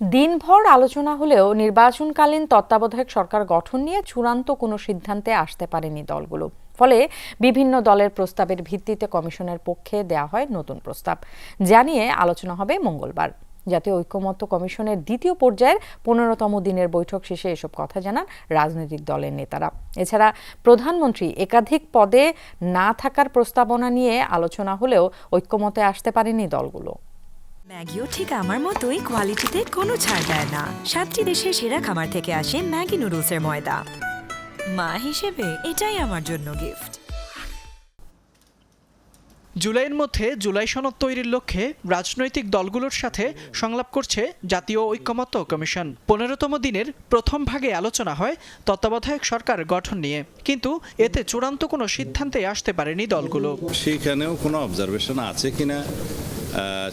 দিনভর আলোচনা হলেও নির্বাচনকালীন তত্ত্বাবধায়ক সরকার গঠন নিয়ে চূড়ান্ত কোনো সিদ্ধান্তে আসতে পারেনি দলগুলো। ফলে বিভিন্ন দলের প্রস্তাবের ভিত্তিতে কমিশনের পক্ষে দেয়া হয় নতুন প্রস্তাব। জানিয়ে আলোচনা হবে মঙ্গলবার। জাতীয় ঐক্যমত্য কমিশনের দ্বিতীয় পর্যায়ের পনেরোতম দিনের বৈঠক শেষে এসব কথা জানান রাজনৈতিক দলের নেতারা। এছাড়া প্রধানমন্ত্রী একাধিক পদে না থাকার প্রস্তাবনা নিয়ে আলোচনা হলেও ঐক্যমতে আসতে পারেনি দলগুলো। ম্যাগিও ঠিক আমার মতোই কোয়ালিটিতে কোনো ছাড় দেয় না। সাতটি দেশের সেরা খামার থেকে আসে ম্যাগি নুডলসের ময়দা। মা হিসেবে এটাই আমার জন্য গিফট জুলাইয়ের মধ্যে জুলাই সনদ তৈরির লক্ষ্যে রাজনৈতিক দলগুলোর সাথে সংলাপ করছে জাতীয় ঐক্যমত্য কমিশন। পনেরোতম দিনের প্রথম ভাগে আলোচনা হয় তত্ত্বাবধায়ক সরকার গঠন নিয়ে। কিন্তু এতে চূড়ান্ত কোনো সিদ্ধান্তে আসতে পারেনি দলগুলো। সেখানেও কোনো অবজারভেশন আছে কিনা?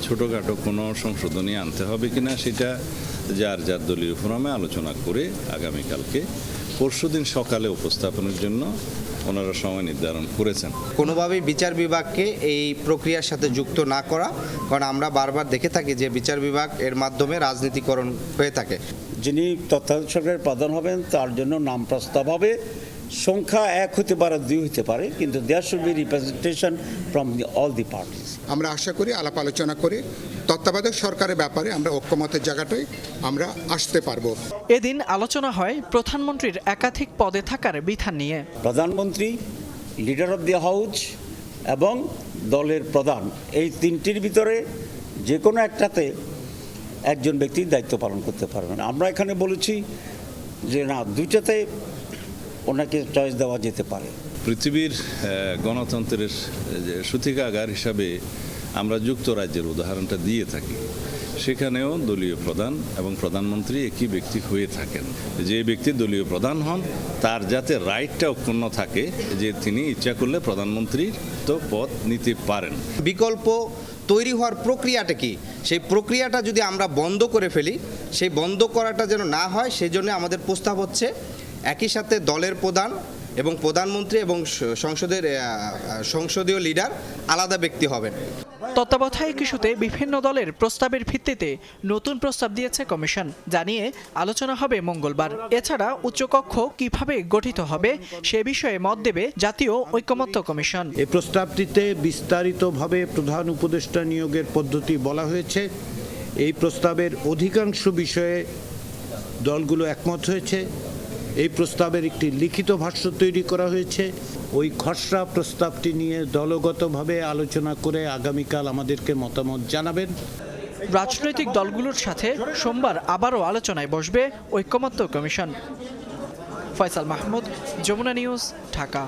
ছোটোখাটো কোনো সংশোধনী আনতে হবে কি না সেটা যার যার দলীয় ফোরামে আলোচনা করে আগামীকালকে পরশুদিন সকালে উপস্থাপনের জন্য ওনারা সময় নির্ধারণ করেছেন। কোনোভাবেই বিচার বিভাগকে এই প্রক্রিয়ার সাথে যুক্ত না করা কারণ আমরা বারবার দেখে থাকি যে বিচার বিভাগ এর মাধ্যমে রাজনীতিকরণ হয়ে থাকে। যিনি তত্ত্বাবধায়ক সরকারের প্রধান হবেন তার জন্য নাম প্রস্তাব হবে। সংখ্যা এক হতে পারে দুই হতে পারে কিন্তু there should be representation from all the parties আমরা আশা করি আলাপ আলোচনা করে তত্ত্বাবধায়ক সরকারের ব্যাপারে আমরা ঐক্যমতের জায়গাটায় আমরা আসতে পারব। এদিন আলোচনা হয় প্রধানমন্ত্রীর একাধিক পদে থাকার বিধান নিয়ে। প্রধানমন্ত্রী লিডার অফ দি হাউস এবং দলের প্রধান এই তিনটির ভিতরে যে কোনো একটাতে একজন ব্যক্তি দায়িত্ব পালন করতে পারবেন। আমরা এখানে বলেছি যে না দুইটাতে ওনাকে চয়েস দেওয়া যেতে পারে। পৃথিবীর গণতন্ত্রের যে সূতিকাগার হিসাবে আমরা যুক্তরাজ্যের উদাহরণটা দিয়ে থাকি। সেখানেও দলীয় প্রধান এবং প্রধানমন্ত্রী একই ব্যক্তি হয়ে থাকেন। যে ব্যক্তি দলীয় প্রধান হন তার যাতে রাইটটা অক্ষুণ্ণ থাকে যে তিনি ইচ্ছা করলে প্রধানমন্ত্রীর তো পদ নিতে পারেন। বিকল্প তৈরি হওয়ার প্রক্রিয়াটা কি? সেই প্রক্রিয়াটা যদি আমরা বন্ধ করে ফেলি সেই বন্ধ করাটা যেন না হয় সেই জন্য আমাদের প্রস্তাব হচ্ছে একই সাথে দলের প্রধান এবং প্রধানমন্ত্রী এবং সংসদের সংসদীয় লিডার আলাদা ব্যক্তি হবেন। তত্ত্বাবধায়ক ইস্যুতে বিভিন্ন দলের প্রস্তাবের ভিত্তিতে নতুন প্রস্তাব দিয়েছে কমিশন জানিয়ে আলোচনা হবে মঙ্গলবার। এছাড়া উচ্চকক্ষ কীভাবে গঠিত হবে সে বিষয়ে মত দেবে জাতীয় ঐক্যমত্য কমিশন। এই প্রস্তাবটিতে বিস্তারিতভাবে প্রধান উপদেষ্টা নিয়োগের পদ্ধতি বলা হয়েছে। এই প্রস্তাবের অধিকাংশ বিষয়ে দলগুলো একমত হয়েছে। এই প্রস্তাবের একটি লিখিত ভাষ্য তৈরি করা হয়েছে। ওই খসড়া প্রস্তাবটি নিয়ে দলগতভাবে আলোচনা করে আগামীকাল আমাদেরকে মতামত জানাবেন। রাজনৈতিক দলগুলোর সাথে সোমবার আবারও আলোচনায় বসবে ঐক্যমত্য কমিশন। ফয়সাল মাহমুদ, যমুনা নিউজ, ঢাকা।